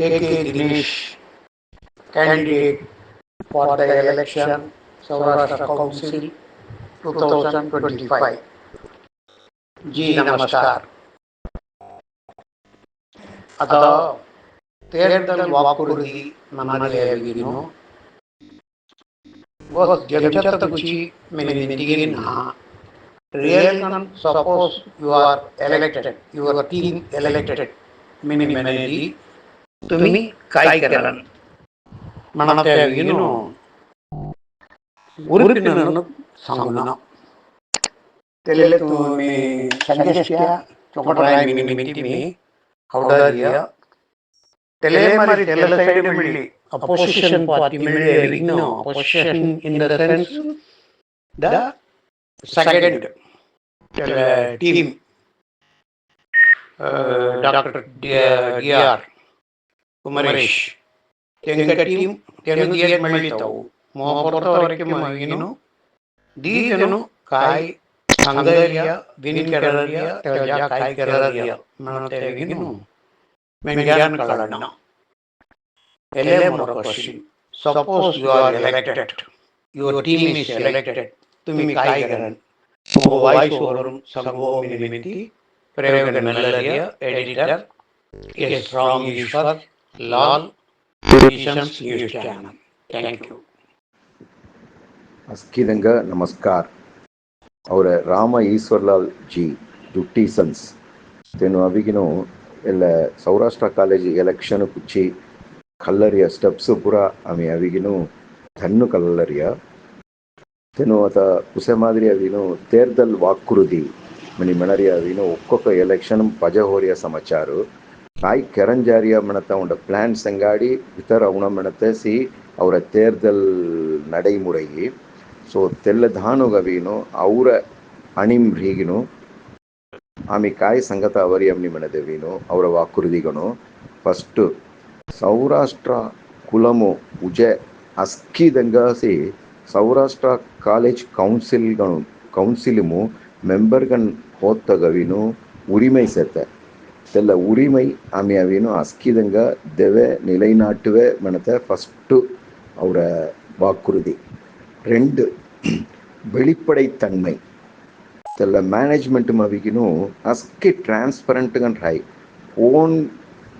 K.K. Dinesh, candidate for the election Saurashtra Council 2025. जी नमस्कार ಅದ ತೇರ್ದಲ್ಲಿ ವಾಕುರುದಿ ನನ್ನಲ್ಲಿಯಗಿರಿನೋ वो जगचत गुची मैंने निंदिगे ना real none suppose you are elected you are team elected मैंने मैंने तुम्ही काय कराल म्हणा ಏನು ಉರುಪಿನನ್ನು ಸಂಗುಣ ತೆಲೆಲೆ ತುಮಿ ಸಂಗೇಶ್ಯ ಚೊಕಟರಾಯ ಮಿನಿ ಮಿಟಿ ಮಿ ಹೌದಾರಿಯ ತೆಲೆ ಮಾರಿ ತೆಲೆ ಸೈಡ್ ಮಿಳಿ ಅಪೋಸಿಷನ್ ಪಾರ್ಟಿ ಮಿಳಿ ವಿಗ್ನ opposition in the sense the second team doctor D R Kumaresh ತೆಂಗ team ತೆಂಗು ಏನ್ ಮಳಿತಾವು ಮೋಪೊರ್ತವರೆಗೆ ಮಗಿನು ದೀಜನು ಕಾಯ್ ಸಂಗರಿಯ ವಿನಿ ಕೆಡರಿಯ ತೆಜ ಕಾಯ್ ಕೆಡರಿಯ ಮನತೆಗಿನು ಮೆಂಗ್ಯಾನ್ ಕಳಣ್ಣ ಎಲೆ ಮೊರ question suppose you are elected your team is elected ತುಮಿ ಕಾಯ್ ಕರನ್ ವಾಯ್ಸ್ ಓವರ್ ಸಂಗೋ ಮಿನಿಮಿತಿ ಪ್ರಯೋಗ ನಲ್ಲರಿಯ editor S Ram Eshwar Lal news channel thank you ಅಸ್ಕಿದಂಗ ನಮಸ್ಕಾರ ಅವರ ರಾಮ ಈಶ್ವರ್ಲಾಲ್ ಜಿ ದುಟ್ಟಿ ಸನ್ಸ್ ತೇನು ಅವಿಗಿನೋ ಎಲ್ಲ ಸೌರಾಷ್ಟ್ರ ಕಾಲೇಜ್ ಎಲೆಕ್ಷನ್ ಕುಚ್ಚಿ ಕಲ್ಲರಿಯ ಸ್ಟೆಪ್ಸ್ ಪುರ ಆಮೆ ಅವಿಗಿನೂ ಧನ್ನು ಕಲ್ಲರಿಯ ತೇನು ಆತ ಉಸೆ ಮಾದರಿ ಅವಿನೋ ತೇರ್ದಲ್ ವಾಕೃದಿ ಮನಿ ಮಣರಿ ಅವಿನೋ ಒಕ್ಕೊಕ್ಕ ಎಲೆಕ್ಷನ್ ಪಜಹೋರಿಯ ಸಮಾಚಾರು ತಾಯಿ ಕೆರಂಜಾರಿಯ ಮಣತ ಉಂಡ ಪ್ಲಾನ್ ಸಂಗಾಡಿ ಇತರ ಉಣ ಮಣತಸಿ ಅವರ ತೇರ್ದಲ್ நடைமுறையே ಸೊ ತೆಲ್ಲಧಾನುಗವೇನು ಅವರ ಅಣಿಂ ಹೀಗಿನು ಆಮಿ ಕಾಯಿ ಸಂಗತ ಅವರಿ ಅಮ್ನಿ ಮಣದೇವೇನು ಅವರ ವಾಕೃತಿಗನು ಫಸ್ಟ್ ಸೌರಾಷ್ಟ್ರ ಕುಲಮು ಉಜ ಅಸ್ಕಿದಂಗಾಸಿ ಸೌರಾಷ್ಟ್ರ ಕಾಲೇಜ್ ಕೌನ್ಸಿಲ್ಗನು ಕೌನ್ಸಿಲುಮು ಮೆಂಬರ್ಗನ್ ಹೋತಗವಿನು ಉರಿಮೈ ಸೇರ್ತಾರೆ తెల్ల ఉరిమై ఆమె అవేను అస్కిదంగా దెవె నిలైనాటువే మనత ఫస్టు అవర வாக்குறுதி ரெண்டு வெளிப்படைத்தன்மை తెల్ల మేనేజ్మెంట్ మవికిను అస్కి ట్రాన్స్పరెంట్గా రాయి ఓన్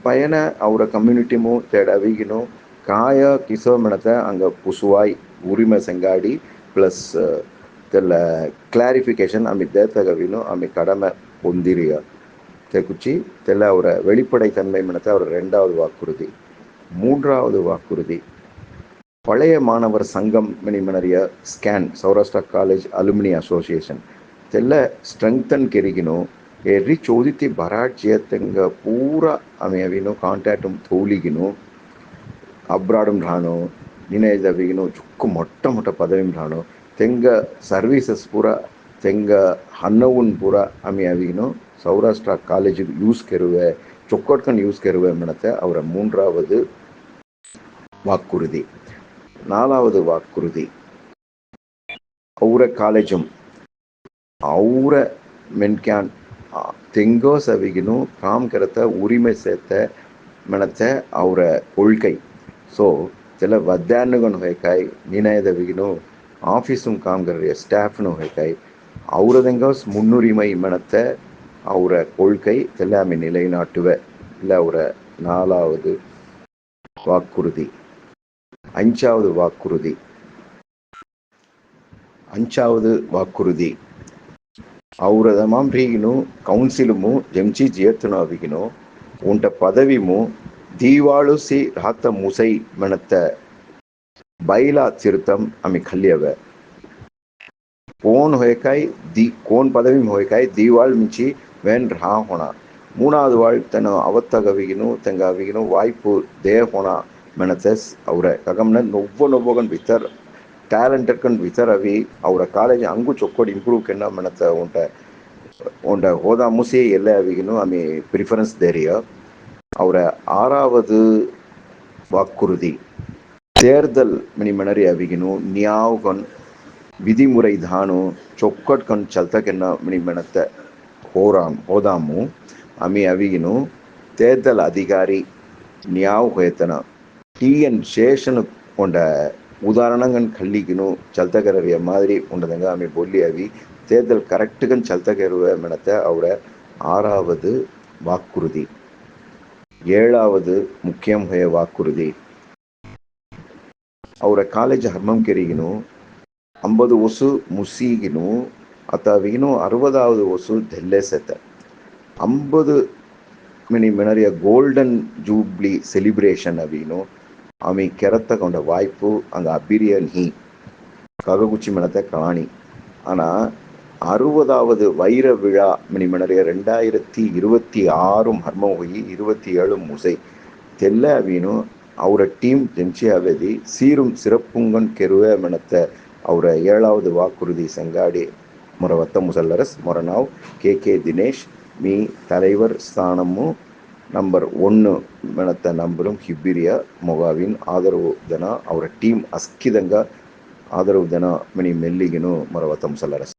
పైన అవర కమ్యూనిటీము తెడవిగిను காய கிசோமனத்த அங்கே புசுவாய் உரிமை செங்காடி ப்ளஸ் தெல்ல கிளாரிஃபிகேஷன் அம்மி தேத்தகவினும் அம்மி கடமை பொந்திரியா தெக்குச்சி தெல்லாவுரை வெளிப்படைத்தன்மை மனத்தை அவர் ரெண்டாவது வாக்குறுதி மூன்றாவது வாக்குறுதி பழைய மாணவர் சங்கம் மினிமனரிய ஸ்கேன் சௌராஷ்டிரா காலேஜ் அலுமினி அசோசியேஷன் తెల్ల స్ట్రెంగ్తన్ కెరిగిను ఎర్రి చోదితి బరాట్ చేతంగా పూర ఆమె అవిను కాంటాక్ట్ తోలిగిను అబ్రాడం రాను నినేద విగిను చుక్కు మొట్టమొదట పదవిం రాను తెంగ సర్వీసెస్ పూర తెంగ హన్నవున్ పూర ఆమె అవిను સૌરાષ્ટ્ર કાલેજ યુઝ કર્યું હે ચોક્કટકન ಯೂಸ್ ಕರುವೆ ಮೆಣತೆ ಅವರ ಮೂರಾವದು ವಾಕ್ಕುರುದಿ ನಾಲಾವದು ವಾಕ್ಕುರುದಿ ಅವರ ಕಾಲೇಜಂ ಅವರ ಮೆನ್ಕ್ಯಾನ್ ತೆಂಗೋ ಸವಿಗಿನು ಕಾಮಕರತ ಉರಿಮೆ ಸೇತ ಮೆಣತೆ ಅವರ ಒಳ್ಕೈ ಸೊ ತೆಲ ವದ್ದಾನುಗನ್ ಹೊಯ್ಕಾಯ್ ನಿನಯದವಿಗಿನು ಆಫೀಸುಂ ಕಾಮಗಾರಿಯ ಸ್ಟಾಫ್ನು ಹೊಯ್ಕಾಯ್ ಅವರದಂಗ ಮುನ್ನುರಿಮೈ ಮೆಣತೆ ಅವರ கொள்கை எல்லாமே நிலைநாட்டுவ இல்லை அவரை நாலாவது வாக்குறுதி அஞ்சாவது வாக்குறுதி ಅಂಚಾವದು ವಾಕುರುದಿ ಅವರದ ಮಾಂಪ್ರೀಗಿನು ಕೌನ್ಸಿಲುಮು ಜಂಚಿ ಜೇರ್ತುನಾವಿಗಿನು ಉಂಟ ಪದವಿಮು ದೀವಾಳು ಸಿ ರಾತ ಮುಸೈ ಮಣತ್ತ ಬೈಲಾ ತಿರುತಂ ಅಮಿ ಖಲ್ಯವ ಕೋನ್ ಹೋಯಕಾಯ್ ದಿ ಕೋನ್ ಪದವಿಮ್ ಹೋಯಕಾಯ್ ದೀವಾಳ್ ಮಿಂಚಿ ವೇನ್ರಾ ಹೊಣ ಮೂಣಾದು ವಾಳ್ತನ ಅವತ್ತಗವಿಗಿನು ತೆಂಗವಿಗಿನು ವಾಯ್ಪು ದೇಹ ಹೊಣ ಮೆಣಸೆಸ್ ಅವರೇ ಕಗಮ್ನ ನೊವ್ವ ನೊವ್ವಗನ್ ವಿತರ್ ಟ್ಯಾಲೆಂಟ್ ಕಂಡು ವಿತರ್ ಅವಿ ಅವರ ಕಾಲೇಜ್ ಹಂಗೂ ಚೊಕ್ಕೋಡ್ ಇಂಪ್ರೂವ್ ಕೆನ್ನ ಮೆಣಸ ಉಂಟ ಉಂಡ ಹೋದ ಮುಸಿ ಎಲ್ಲ ಅವಿಗಿನು ಆಮಿ ಪ್ರಿಫರೆನ್ಸ್ ದೇರಿಯ ಅವರ ಆರಾವದು வாக்குறுதி தேர்தல் மினிமனரி அவிகினு நியாவுகன் விதிமுறை தானு சொக்கட் கண் சல்தக்கென்ன மினிமனத்தை ಹೋರಾಮ್ ಹೋದಾಮು அமி ಅವಿಗಿನು தேர்தல் அதிகாரி ஞாபகத்தன டிஎன் சேஷனு கொண்ட உதாரணங்கள் கல்லிக்கணும் சல்தகரவிய மாதிரி உண்டதுங்க அமை பொல்லி அவி தேர்தல் கரெக்டுகன் சல்தகரவிய மெனத்த அவட ஆறாவது வாக்குறுதி. ஏழாவது முக்கியம் ஹய வாக்குறுதி. அவரை காலேஜ் ஹர்மம் ಕೆರಿಗಿನು ஐம்பது ஒசு முசிகினும் ಅತಾವಿಗಿನೂ அறுபதாவது ஒசூல் ದೆಲ್ಲೆ ಸೆತ ஐம்பது மினி ಮಿನರಿಯ கோல்டன் ஜூப்ளி செலிப்ரேஷன் ಅವೀನು ಆಮಿ ಕೆರತ್ತ கொண்ட வாய்ப்பு அந்த அபிரியன் ನೀ கககுச்சி மனத்தை காணி. ஆனால் அறுபதாவது வைர விழா மினி மணிமணரிய ரெண்டாயிரத்தி இருபத்தி ஆறும் ஹர்மோகி இருபத்தி ஏழும் முசை. தெல்ல அவீனும் அவரை டீம் ஜென்ஷி அவதி சீரும் சிறப்புங்கன் கெருவே மனத்தை அவரை ஏழாவது வாக்குறுதி செங்காடி. ಮೊರವತ್ತ ಮುಸಲ್ಲರಸ್ ಮೊರನಾವ್ ಕೆ ಕೆ ದಿನೇಶ್ மீ தலைவர் ஸ்தானமும் நம்பர் ஒன்று மெனத்த நம்பரும் ಹಿಬ್ಬಿರಿಯ ಮೊಗಾವಿನ್ ಆದರವು ದನ ಅವರ ಟೀಮ್ ಅಸ್ಕಿದಂಗ ಆದರವು ದನ ಮಿನಿ ಮೆಲ್ಲಿಗಿನು ಮೊರವತ್ತ ಮುಸಲ್ಲರಸ್